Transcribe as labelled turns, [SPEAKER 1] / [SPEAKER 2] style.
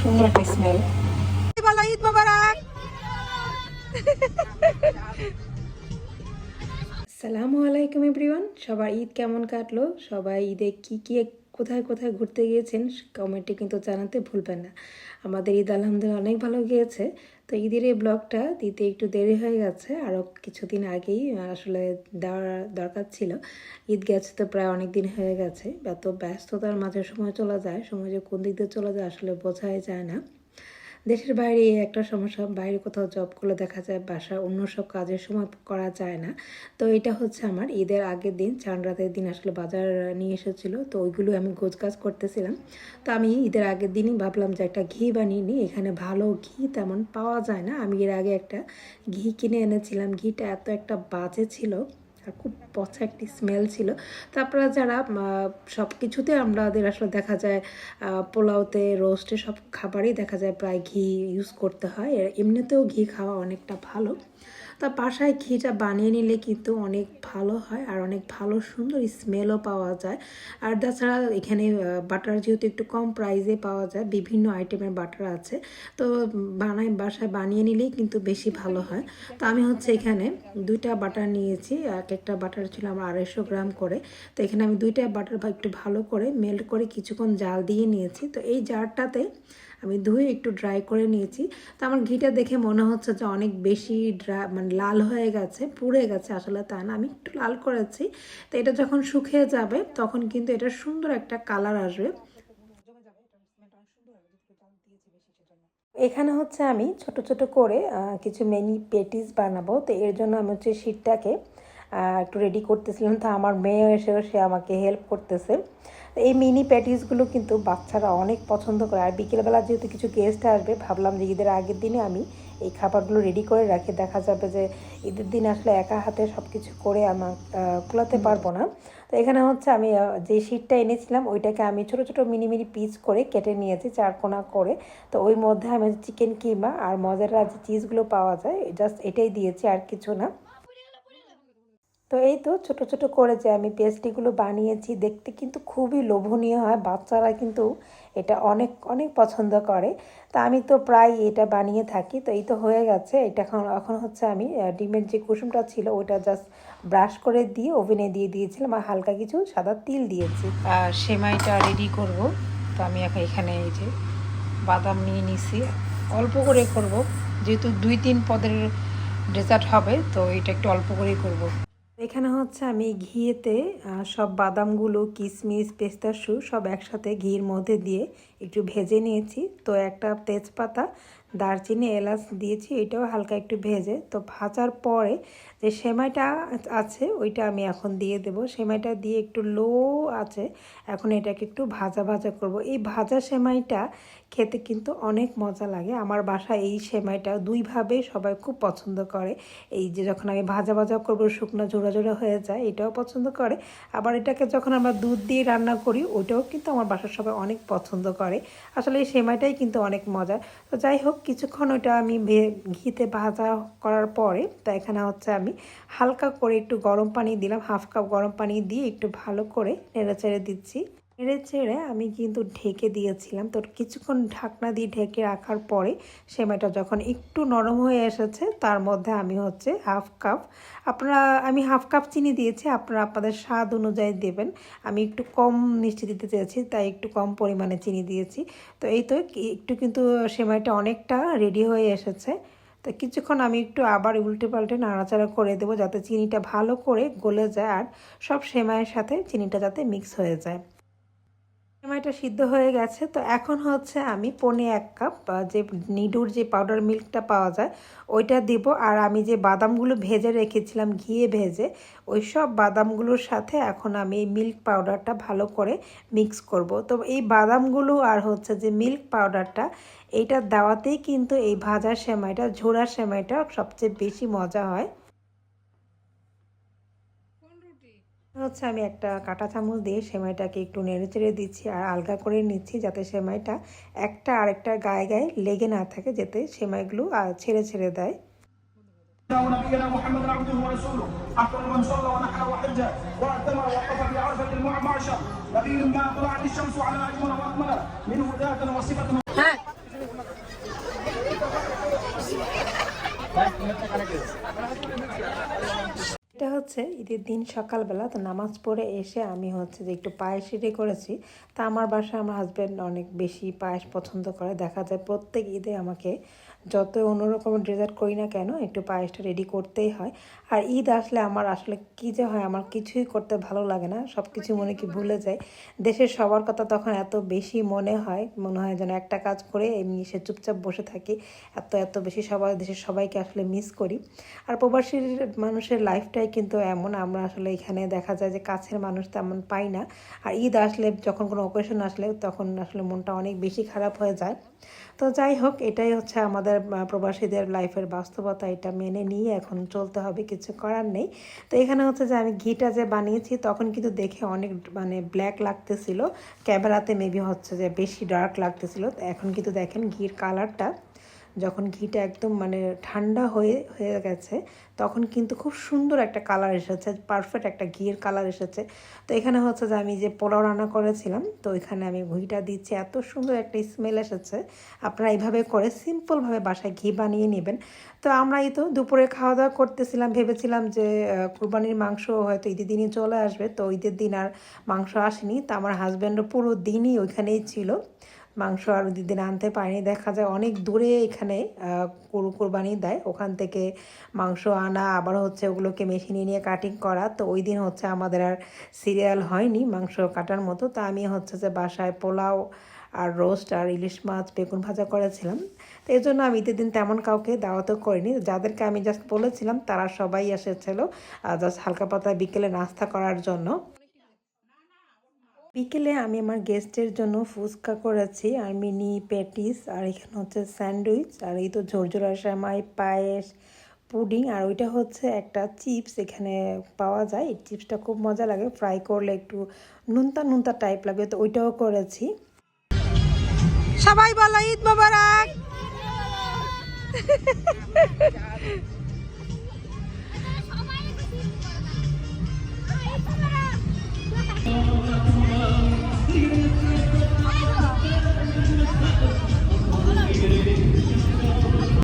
[SPEAKER 1] সুন্দর একটা স্মেল
[SPEAKER 2] বলো ঈদ মোবারক?
[SPEAKER 1] সালামু আলাইকুম এভরিওয়ান সবার ঈদ কেমন কাটলো? সবাই ঈদে কি কি কোথায় কোথায় ঘুরতে গিয়েছেন? কমেন্টে কিন্তু জানাতে ভুলবেন না। আমাদের ঈদ আলহামদুলিল্লাহ অনেক ভালো গিয়েছে। তো ঈদের এই ব্লগটা দিতে একটু দেরি হয়ে গেছে। আরও কিছুদিন আগেই আসলে দেওয়ার দরকার ছিল। ঈদ গেছে তো প্রায় অনেক দিন হয়ে গেছে। এত ব্যস্ততার মাঝে সময় চলে যায়, সময় যে কোন দিক দিয়ে চলে যায় আসলে বোঝাই যায় না। দেশের বাইরে একটা সমস্যা, বাইরে কোথাও জব করলে দেখা যায় বাসা অন্য সব কাজের সময় করা যায় না। তো এটা হচ্ছে আমার ঈদের আগের দিন, চান রাতের দিন আসলে বাজার নিয়ে এসেছিল, তো ওইগুলো আমি গোছ কাজ করতেছিলাম। তো আমি ঈদের আগের দিনই ভাবলাম যে একটা ঘি বানিয়ে নিই, এখানে ভালো ঘি তেমন পাওয়া যায় না। আমি এর আগে একটা ঘি কিনে এনেছিলাম, ঘিটা এত একটা বাজে ছিল আর খুব পচা একটি স্মেল ছিল। তারপরে যারা সব কিছুতে আমাদের আসলে দেখা যায় পোলাওতে রোস্টে সব খাবারই দেখা যায় প্রায় ঘি ইউজ করতে হয়। এমনিতেও ঘি খাওয়া অনেকটা ভালো। তা বাসায় ঘিটা বানিয়ে নিলে কিন্তু অনেক ভালো হয় আর অনেক ভালো সুন্দর স্মেলও পাওয়া যায়। আর তাছাড়া এখানে বাটার যেহেতু একটু কম প্রাইসে পাওয়া যায়, বিভিন্ন আইটেমের বাটার আছে। তো বানাই বাসায় বানিয়ে নিলেই কিন্তু বেশি ভালো হয়। তো আমি হচ্ছে এখানে দুইটা বাটার নিয়েছি, এক একটা বাটার ছিল আমার আড়াইশো গ্রাম করে। তো এখানে আমি দুইটা বাটার একটু ভালো করে মেল্ট করে কিছুক্ষণ জাল দিয়ে নিয়েছি। তো এই জারটাতে আমি ধুয়ে একটু ড্রাই করে নিয়েছি। তো আমার ঘিটা দেখে মনে হচ্ছে যে অনেক বেশি ড্রা মানে লাল হয়ে গেছে, পুড়ে গেছে আসলে তা না, আমি একটু লাল করেছি। তো এটা যখন শুকিয়ে যাবে, তখন কিন্তু এটা সুন্দর একটা কালার আসবে। এখানে হচ্ছে আমি ছোট ছোট করে কিছু মেনি পেটিস বানাবো। তো এর জন্য আমি হচ্ছে শীটটাকে একটু রেডি করতেছিলাম, তো আমার মেয়ে এসেও সে আমাকে হেল্প করতেছে। এই মিনি প্যাটিসগুলো কিন্তু বাচ্চারা অনেক পছন্দ করে। আর বিকেলবেলা যেহেতু কিছু গেস্ট আসবে, ভাবলাম যে ঈদের আগের দিনে আমি এই খাবারগুলো রেডি করে রাখি। দেখা যাবে যে ঈদের দিন আসলে একা হাতে সব কিছু করে আমার কুলাতে পারব না। তো এখানে হচ্ছে আমি যে শীটটা এনেছিলাম, ওইটাকে আমি ছোট ছোট মিনি মিনি পিস করে কেটে নিয়েছি চারকোনা করে। তো ওই মধ্যে আমি চিকেন কিমা আর মজারা যে চিজগুলো পাওয়া যায়। জাস্ট এটাই দিয়েছি, আর কিছু না। তো এই তো ছোট ছোট করে যে আমি পেস্ট্রিগুলো বানিয়েছি, দেখতে কিন্তু খুবই লোভনীয় হয়। বাচ্চারা কিন্তু এটা অনেক অনেক পছন্দ করে। তা আমি তো প্রায় এটা বানিয়ে থাকি। তো এই তো হয়ে গেছে। এটা এখন এখন হচ্ছে আমি ডিমের যে কুসুমটা ছিল, ওটা জাস্ট ব্রাশ করে দিয়ে ওভেনে দিয়ে দিয়েছিলাম আর হালকা কিছু সাদা তিল দিয়েছি। আর সেমাইটা রেডি করব। তো আমি এখন এখানে এই যে বাদাম নিয়ে নিছি। অল্প করে করব। যেহেতু দুই, তিন পদের ডেজার্ট হবে, তো এটা একটু অল্প করেই করব। এখানে হচ্ছে আমি ঘিয়েতে সব বাদামগুলো কিশমিশ পেস্তাশু সব একসাথে ঘির মধ্যে দিয়ে একটু ভেজে নিয়েছি। তো একটা তেজপাতা, দারচিনি, এলাচ দিয়েছি, এটাও হালকা একটু ভেজে। তো ভাজার পরে যে সেমাইটা আছে, ওইটা আমি এখন দিয়ে দেব। সেমাইটা দিয়ে একটু লো আছে, এখন এটাকে একটু ভাজা ভাজা করব। এই ভাজা সেমাইটা খেতে কিন্তু অনেক মজা লাগে। আমার বাসায় এই সেমাইটা দুইভাবে সবাই খুব পছন্দ করে। এই যে যখন আমি ভাজা ভাজা করব, শুকনো জোড়া জোড়া হয়ে যায়, এটাও পছন্দ করে। আবার এটাকে যখন আমরা দুধ দিয়ে রান্না করি, ওটাও কিন্তু আমার বাসার সবাই অনেক পছন্দ করে। আসলে এই সেমাইটাই কিন্তু অনেক মজার তো যাই হোক, কিছুক্ষণ ওটা আমি ঘিতে ভাজা করার পরে, তো এখানে হচ্ছে আমি হালকা করে একটু গরম পানি দিলাম। হাফ কাপ গরম পানি দিয়ে একটু ভালো করে নেড়ে চেড়ে দিচ্ছি। নেড়ে চেড়ে আমি কিন্তু ঢেকে দিয়েছিলাম। তো কিছুক্ষণ ঢাকনা দিয়ে ঢেকে রাখার পরে সেমাইটা যখন একটু নরম হয়ে এসেছে, তার মধ্যে আমি হচ্ছে হাফ কাপ, আপনারা, আমি হাফ কাপ চিনি দিয়েছি, আপনারা আপনাদের স্বাদ অনুযায়ী দেবেন। আমি একটু কম মিষ্টি দিতে চেয়েছি, তাই একটু কম পরিমাণে চিনি দিয়েছি। তো এই তো একটু কিন্তু সেমাইটা অনেকটা রেডি হয়ে এসেছে। তো কিছুক্ষণ আমি একটু আবার উল্টে পাল্টে নাড়াচাড়া করে দেবো, যাতে চিনিটা ভালো করে গলে যায় আর সব সেমাইয়ের সাথে চিনিটা যাতে মিক্স হয়ে যায়। সেমাইটা সিদ্ধ হয়ে গেছে। তো এখন হচ্ছে আমি পনে এক কাপ যে নিডুর যে পাউডার মিল্কটা পাওয়া যায়, ওইটা দিব। আর আমি যে বাদামগুলো ভেজে রেখেছিলাম ঘিয়ে ভেজে, ওই সব বাদামগুলোর সাথে এখন আমি এই মিল্ক পাউডারটা ভালো করে মিক্স করব। তো এই বাদামগুলো আর হচ্ছে যে মিল্ক পাউডারটা, এইটা দেওয়াতেই কিন্তু এই ভাজা সেমাইটা ঝোড়া সেমাইটা সবচেয়ে বেশি মজা হয়। হচ্ছে আমি একটা কাঁটা চামচ দিয়ে সেমাইটাকে একটু নেড়ে চেড়ে দিচ্ছি আর আলগা করে নিচ্ছি যাতে সেমাইটা একটা আরেকটা গায়ে গায়ে লেগে না থাকে যাতে সেমাইগুলো আহ, ছেড়ে ছেড়ে দেয়
[SPEAKER 3] ونبينا محمد عبده ورسوله أفضل من صلى ونحن وحج واعتمر وقف بعرفة المعشر نبي ما طلعت الشمس على أجمل وأكمل منه ذاتا وصفة
[SPEAKER 1] হচ্ছে ঈদের দিন সকালবেলা, তো নামাজ পড়ে এসে আমি হচ্ছে যে একটু পায়েস রেডি করেছি। তা আমার বাসায় আমার হাজব্যান্ড অনেক বেশি পায়েস পছন্দ করে। দেখা যায় প্রত্যেক ঈদে আমাকে যত অন্যরকম ডেজার্ট করি না কেন, একটু পায়েসটা রেডি করতেই হয়। আর ঈদ আসলে আমার আসলে কী যে হয়, আমার কিছুই করতে ভালো লাগে না সব কিছু মনে কি ভুলে যায়। দেশের সবার কথা তখন এত বেশি মনে হয় মনে হয় যেন একটা কাজ করে এমনি সে চুপচাপ বসে থাকি, এত এত বেশি সবাই দেশের সবাইকে আসলে মিস করি। আর প্রবাসীর মানুষের লাইফটাই কিন্তু এমন, আমরা আসলে এখানে দেখা যায় যে কাছের মানুষ তেমন পাই না। আর ঈদ আসলে যখন কোনো অকেশন আসলে, তখন আসলে মনটা অনেক বেশি খারাপ হয়ে যায়। তো যাই হোক, এটাই হচ্ছে আমাদের প্রবাসীদের লাইফের বাস্তবতা এটা মেনে নিয়ে এখন চলতে হবে, কিছু করার নেই। তো এখানে হচ্ছে যে আমি ঘিটা যে বানিয়েছি, তখন কিন্তু দেখে অনেক মানে ব্ল্যাক লাগতেছিল। ক্যামেরাতে মেবি হচ্ছে যে বেশি ডার্ক লাগতেছিল। এখন কিন্তু দেখেন ঘির কালারটা যখন ঘিটা একদম মানে ঠান্ডা হয়ে হয়ে গেছে, তখন কিন্তু খুব সুন্দর একটা কালার এসেছে পারফেক্ট একটা ঘিয়ের কালার এসেছে। তো এখানে হচ্ছে যে আমি যে পোলাও রান্না করেছিলাম, তো এখানে আমি ঘিটা দিচ্ছি, এত সুন্দর একটা স্মেল এসেছে। আপনারা এইভাবে করে সিম্পলভাবে বাসায় ঘি বানিয়ে নেবেন। তো আমরা এই তো দুপুরে খাওয়া দাওয়া করতেছিলাম, ভেবেছিলাম যে কুরবানির মাংস হয়তো ঈদের দিনই চলে আসবে, তো ঈদের দিন আর মাংস আসেনি। তো আমার হাজব্যান্ডও পুরো দিনই ওইখানেই ছিল। মাংস আর দিন আনতে পারিনি। দেখা যায় অনেক দূরে এখানে গরু কোরবানি দেয়। ওখান থেকে মাংস আনা আবার হচ্ছে ওগুলোকে মেশিনে নিয়ে কাটিং করা। তো ওই দিন হচ্ছে আমাদের আর সিরিয়াল হয়নি মাংস কাটার মতো। তা আমি হচ্ছে যে বাসায় পোলাও আর রোস্ট আর ইলিশ মাছ, বেগুন ভাজা করেছিলাম। তো এই জন্য আমি ঈদের দিন তেমন কাউকে দাওয়াতও করিনি। যাদেরকে আমি জাস্ট বলেছিলাম, তারা সবাই এসেছিল জাস্ট হালকা পাতায় বিকেলে নাস্তা করার জন্য। বিকেলে আমি আমার গেস্টের জন্য ফুচকা করেছি আর মিনি প্যাটিস আর এখানে হচ্ছে স্যান্ডউইচ, আর এই তো ঝোরঝোরা মাই পায়েস, পুডিং, আর ওইটা হচ্ছে একটা চিপস এখানে পাওয়া যায়। এই চিপসটা খুব মজা লাগে, ফ্রাই করলে একটু নুনতা নুনতা টাইপ লাগে, তো ওইটাও করেছি।
[SPEAKER 2] সবাই বলো ঈদ মোবারক।